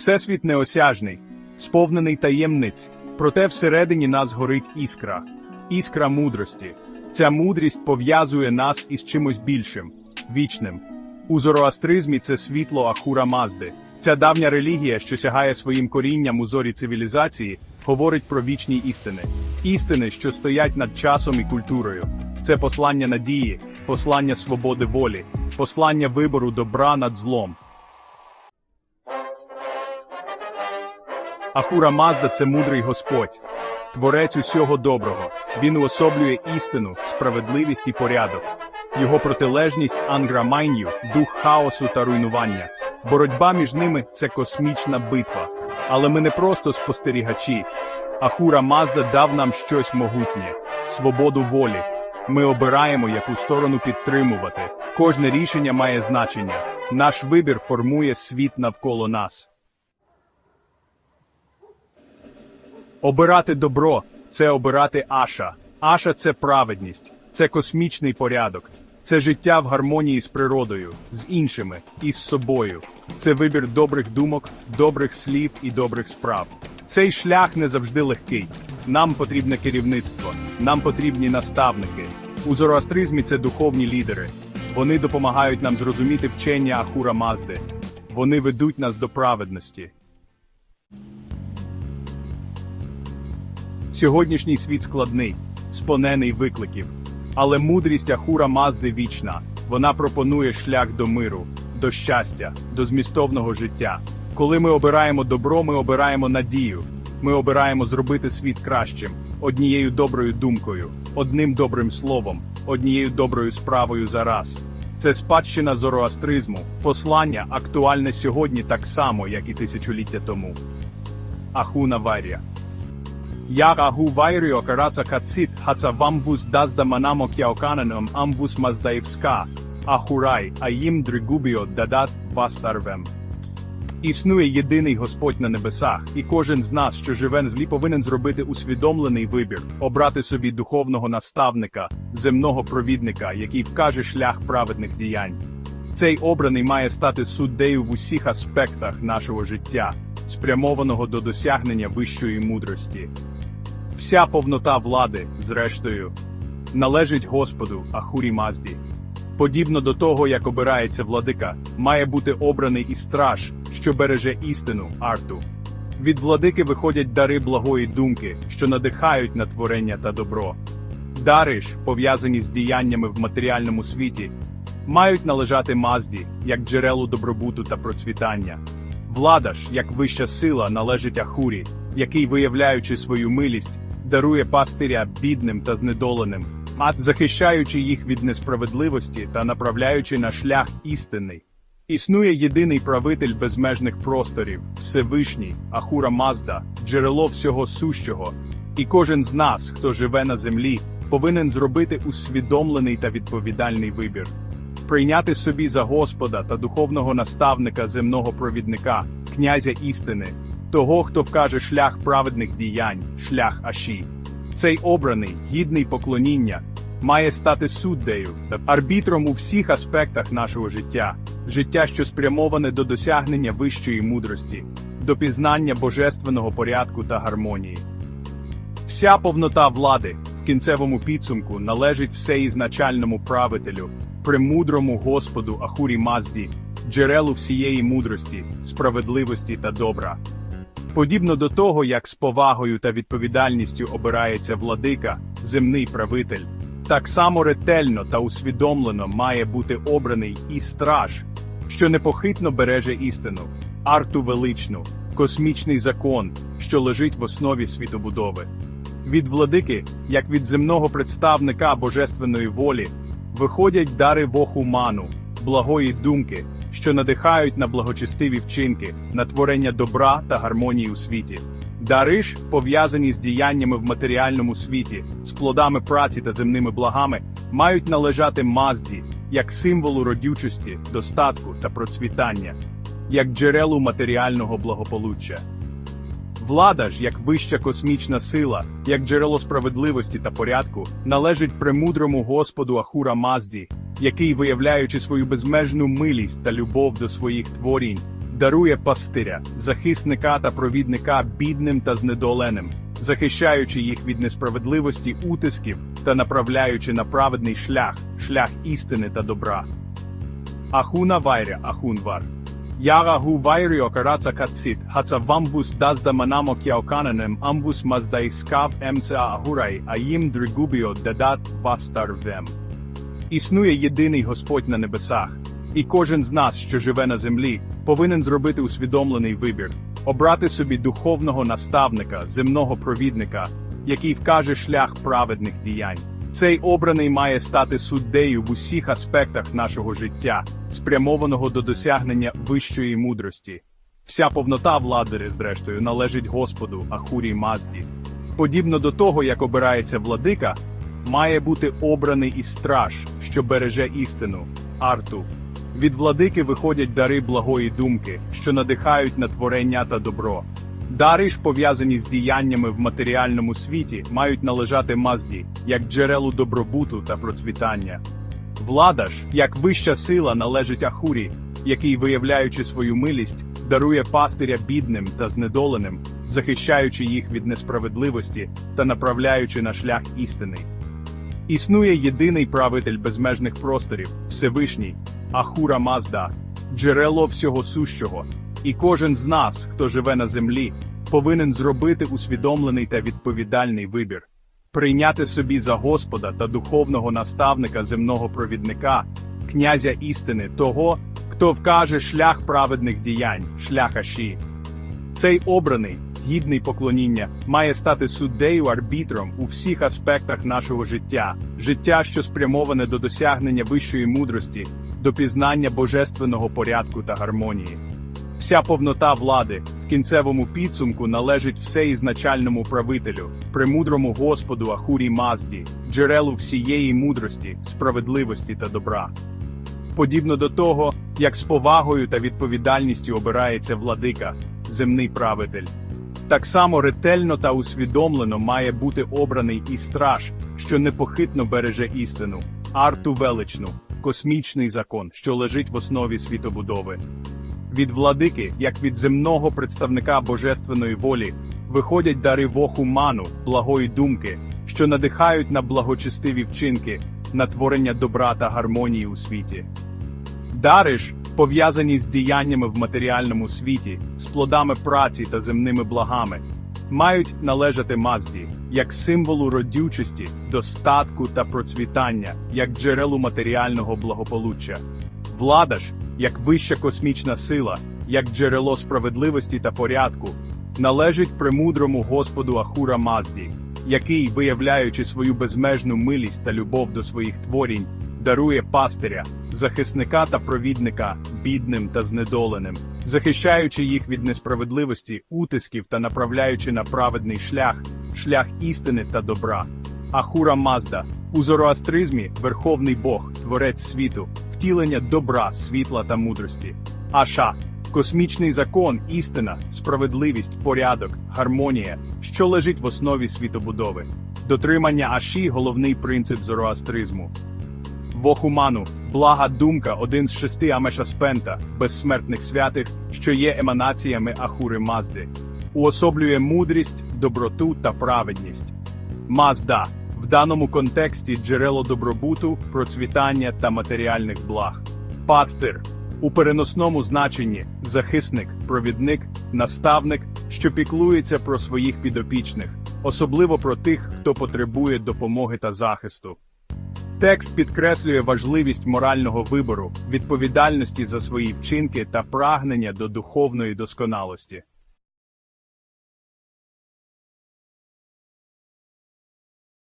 Всесвіт неосяжний, сповнений таємниць, проте всередині нас горить іскра, іскра мудрості. Ця мудрість пов'язує нас із чимось більшим, вічним. У зороастризмі це світло Ахура Мазди. Ця давня релігія, що сягає своїм корінням у зорі цивілізації, говорить про вічні істини. Істини, що стоять над часом і культурою. Це послання надії, послання свободи волі, послання вибору добра над злом. Ахура Мазда це мудрий Господь, творець усього доброго. Він уособлює істину, справедливість і порядок. Його протилежність Ангра Майнью – дух хаосу та руйнування. Боротьба між ними це космічна битва. Але ми не просто спостерігачі. Ахура Мазда дав нам щось могутнє свободу волі. Ми обираємо, яку сторону підтримувати. Кожне рішення має значення. Наш вибір формує світ навколо нас. Обирати добро це обирати Аша. Аша це праведність, це космічний порядок, це життя в гармонії з природою, з іншими і з собою. Це вибір добрих думок, добрих слів і добрих справ. Цей шлях не завжди легкий. Нам потрібне керівництво, нам потрібні наставники. У зороастризмі це духовні лідери. Вони допомагають нам зрозуміти вчення Ахура Мазди. Вони ведуть нас до праведності. Сьогоднішній світ складний, спонений викликів. Але мудрість Ахура Мазди вічна. Вона пропонує шлях до миру, до щастя, до змістовного життя. Коли ми обираємо добро, ми обираємо надію. Ми обираємо зробити світ кращим, однією доброю думкою, одним добрим словом, однією доброю справою за раз. Це спадщина зороастризму, послання актуальне сьогодні так само, як і тисячоліття тому. Ахуна Варія. Агу вайріо караца кацит, хаца вамвус дазда манамо кяокананам амвус маздаївска, ахурай, а їм дригубіо дадат вастарвем. Існує єдиний Господь на небесах, і кожен з нас, що живе на злі, повинен зробити усвідомлений вибір, обрати собі духовного наставника, земного провідника, який вкаже шлях праведних діянь. Цей обраний має стати суддею в усіх аспектах нашого життя, спрямованого до досягнення вищої мудрості. Вся повнота влади, зрештою, належить Господу Ахурі Мазді. Подібно до того, як обирається владика, має бути обраний і страж, що береже істину, арту. Від владики виходять дари благої думки, що надихають на творення та добро. Дари ж, пов'язані з діяннями в матеріальному світі, мають належати Мазді, як джерелу добробуту та процвітання. Влада ж, як вища сила, належить Ахурі, який, виявляючи свою милість, дарує пастиря бідним та знедоленим, а захищаючи їх від несправедливості та направляючи на шлях істинний. Існує єдиний правитель безмежних просторів, Всевишній, Ахура Мазда, джерело всього сущого, і кожен з нас, хто живе на землі, повинен зробити усвідомлений та відповідальний вибір. Прийняти собі за Господа та духовного наставника земного провідника, князя істини, того, хто вкаже шлях праведних діянь, шлях Аші. Цей обраний, гідний поклоніння, має стати суддею та арбітром у всіх аспектах нашого життя, життя, що спрямоване до досягнення вищої мудрості, до пізнання божественного порядку та гармонії. Вся повнота влади в кінцевому підсумку належить всеізначальному правителю, премудрому Господу Ахурі Мазді, джерелу всієї мудрості, справедливості та добра. Подібно до того, як з повагою та відповідальністю обирається владика, земний правитель, так само ретельно та усвідомлено має бути обраний і страж, що непохитно береже істину, арту величну, космічний закон, що лежить в основі світобудови. Від владики, як від земного представника божественної волі, виходять дари вохуману, благої думки, що надихають на благочестиві вчинки, на творення добра та гармонії у світі. Дари ж, пов'язані з діяннями в матеріальному світі, з плодами праці та земними благами, мають належати мазді, як символу родючості, достатку та процвітання, як джерелу матеріального благополуччя. Влада ж, як вища космічна сила, як джерело справедливості та порядку, належить премудрому Господу Ахура Мазді, який, виявляючи свою безмежну милість та любов до своїх творінь, дарує пастиря, захисника та провідника бідним та знедоленим, захищаючи їх від несправедливості утисків та направляючи на праведний шлях, шлях істини та добра. Ахуна вайря ахунвар. Яра гу вайріо караца кацит, хаца вамбус дазда манамо кяоканенем амбус маздайскав емца агурай, а їм дригубіо дадат вастарвем. Існує єдиний Господь на небесах, і кожен з нас, що живе на землі, повинен зробити усвідомлений вибір, обрати собі духовного наставника, земного провідника, який вкаже шлях праведних діянь. Цей обраний має стати суддею в усіх аспектах нашого життя, спрямованого до досягнення вищої мудрості. Вся повнота влади, зрештою, належить Господу, Ахурі Мазді. Подібно до того, як обирається владика, має бути обраний і страж, що береже істину, арту. Від владики виходять дари благої думки, що надихають на творення та добро. Дари ж, пов'язані з діяннями в матеріальному світі, мають належати мазді, як джерелу добробуту та процвітання. Влада ж, як вища сила, належить Ахурі, який, виявляючи свою милість, дарує пастиря бідним та знедоленим, захищаючи їх від несправедливості та направляючи на шлях істини. Існує єдиний правитель безмежних просторів, Всевишній, Ахура Мазда, джерело всього сущого, і кожен з нас, хто живе на землі, повинен зробити усвідомлений та відповідальний вибір, прийняти собі за Господа та духовного наставника земного провідника, князя істини, того, хто вкаже шлях праведних діянь, шлях Аші. Цей обраний, гідний поклоніння, має стати суддею арбітром у всіх аспектах нашого життя, життя, що спрямоване до досягнення вищої мудрості, до пізнання божественного порядку та гармонії. Вся повнота влади в кінцевому підсумку належить всеізначальному правителю, премудрому Господу Ахурі Мазді, джерелу всієї мудрості, справедливості та добра. Подібно до того, як з повагою та відповідальністю обирається владика, земний правитель. Так само ретельно та усвідомлено має бути обраний і страж, що непохитно береже істину, арту величну, космічний закон, що лежить в основі світобудови. Від владики, як від земного представника божественної волі, виходять дари воху ману, благої думки, що надихають на благочестиві вчинки, на творення добра та гармонії у світі. Дари ж, пов'язані з діяннями в матеріальному світі, з плодами праці та земними благами, мають належати Мазді, як символу родючості, достатку та процвітання, як джерелу матеріального благополуччя. Влада ж, як вища космічна сила, як джерело справедливості та порядку, належить премудрому Господу Ахура Мазді, який, виявляючи свою безмежну милість та любов до своїх творінь, дарує пастиря, захисника та провідника бідним та знедоленим, захищаючи їх від несправедливості, утисків та направляючи на праведний шлях, шлях істини та добра. Ахура Мазда у зороастризмі верховний Бог, творець світу, втілення добра, світла та мудрості. Аша космічний закон, істина, справедливість, порядок, гармонія, що лежить в основі світобудови. Дотримання Аші головний принцип зороастризму. Вохуману, блага думка, один з шести Амешаспента, безсмертних святих, що є еманаціями Ахури Мазди, уособлює мудрість, доброту та праведність. Мазда в даному контексті джерело добробуту, процвітання та матеріальних благ. Пастир у переносному значенні захисник, провідник, наставник, що піклується про своїх підопічних, особливо про тих, хто потребує допомоги та захисту. Текст підкреслює важливість морального вибору, відповідальності за свої вчинки та прагнення до духовної досконалості.